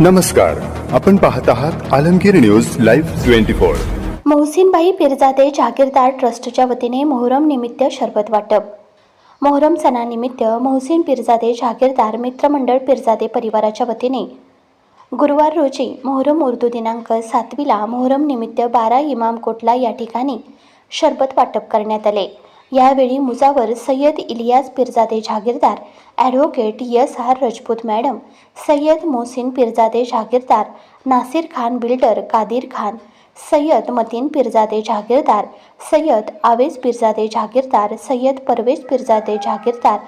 नमस्कार आपण पाहत आहात Alamgir news live twenty four. Mohsinbai Pirjade Jagirdar ट्रस्टच्या वतीने मोहरम निमित्त शरबत वाटप. मोहरम सणानिमित्त मोहसिन पिरजादे जागीरदार मित्रमंडळ पिरजादे परिवाराच्या वतीने गुरुवार रोजी मोहरम उर्दू दिनांक सातवीला मोहरम निमित्त बारा इमाम कोटला या ठिकाणी शरबत वाटप करण्यात आले. यावेळी Mujawar Syed Ilyas Pirjade Jagirdar advocate S R Rajput madam Syed Mohsin Pirjade Jagirdar Nasir Khan builder Kadir Khan Syed Mateen Pirjade Jagirdar Syed Awez Pirjade Jagirdar Sayyad Parvez Pirjade Jagirdar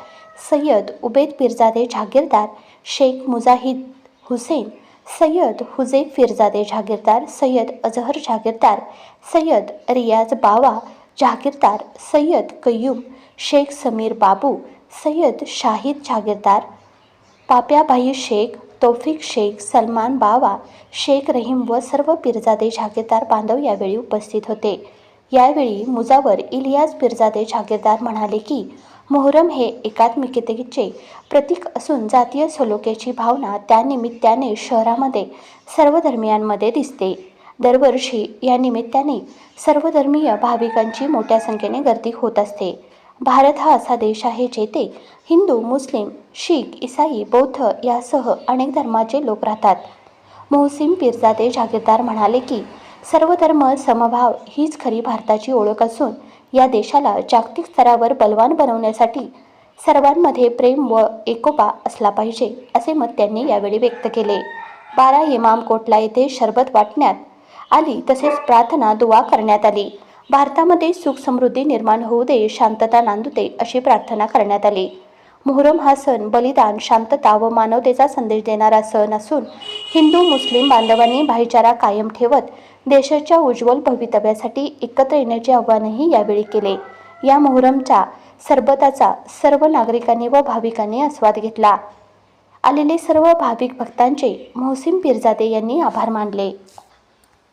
Sayyad Ubed Pirjade Jagirdar Shaikh Mujahid Hussain Sayyad Huzef Firjade Jagirdar Sayyad Azhar Jagirdar Sayyad Riyaz Bawa Jagirdar Syed Qayyum Shaikh Sameer बाबू सय्यद शाहिद जागीरदार पाप्याभाई शेख तौफिक शेख सलमान बावा शेख रहीम व सर्व पिरजादे जागीरदार बांधव यावेळी उपस्थित होते. यावेळी मुजावर इलियास पिरजादे जागीरदार म्हणाले की मोहरम हे एकात्मिकतेचे प्रतीक असून जातीय सलोख्याची भावना त्यानिमित्ताने शहरामध्ये सर्व धर्मियांमध्ये दिसते. दरवर्षी या निमित्ताने सर्वधर्मीय भाविकांची मोठ्या संख्येने गर्दी होत असते. भारत हा असा देश आहे जेथे हिंदू मुस्लिम शीख इसाई बौद्ध यासह अनेक धर्माचे लोक राहतात. मोहसिम पिरजादे जागीरदार म्हणाले की सर्व धर्म समभाव हीच खरी भारताची ओळख असून या देशाला जागतिक स्तरावर बलवान बनवण्यासाठी सर्वांमध्ये प्रेम व एकोपा असला पाहिजे असे मत त्यांनी यावेळी व्यक्त केले. बारा इमाम कोटला येथे शरबत वाटण्यात आली तसेच प्रार्थना दुवा करण्यात आली. भारतामध्ये सुख समृद्धी निर्माण होऊ दे शांतता नांदू दे अशी प्रार्थना करण्यात आली. मोहरम हा सण बलिदान शांतता व मानवतेचा संदेश देणारा सण असून हिंदू मुस्लिम बांधवांनी भाईचारा कायम ठेवत देशाच्या उज्ज्वल भवितव्यासाठी एकत्र येण्याचे आव्हानही यावेळी केले. या मोहरमच्या सरबताचा सर्व नागरिकांनी व भाविकांनी आस्वाद घेतला. आलेले सर्व भाविक भक्तांचे मोहसिन पिरजादे यांनी आभार मानले.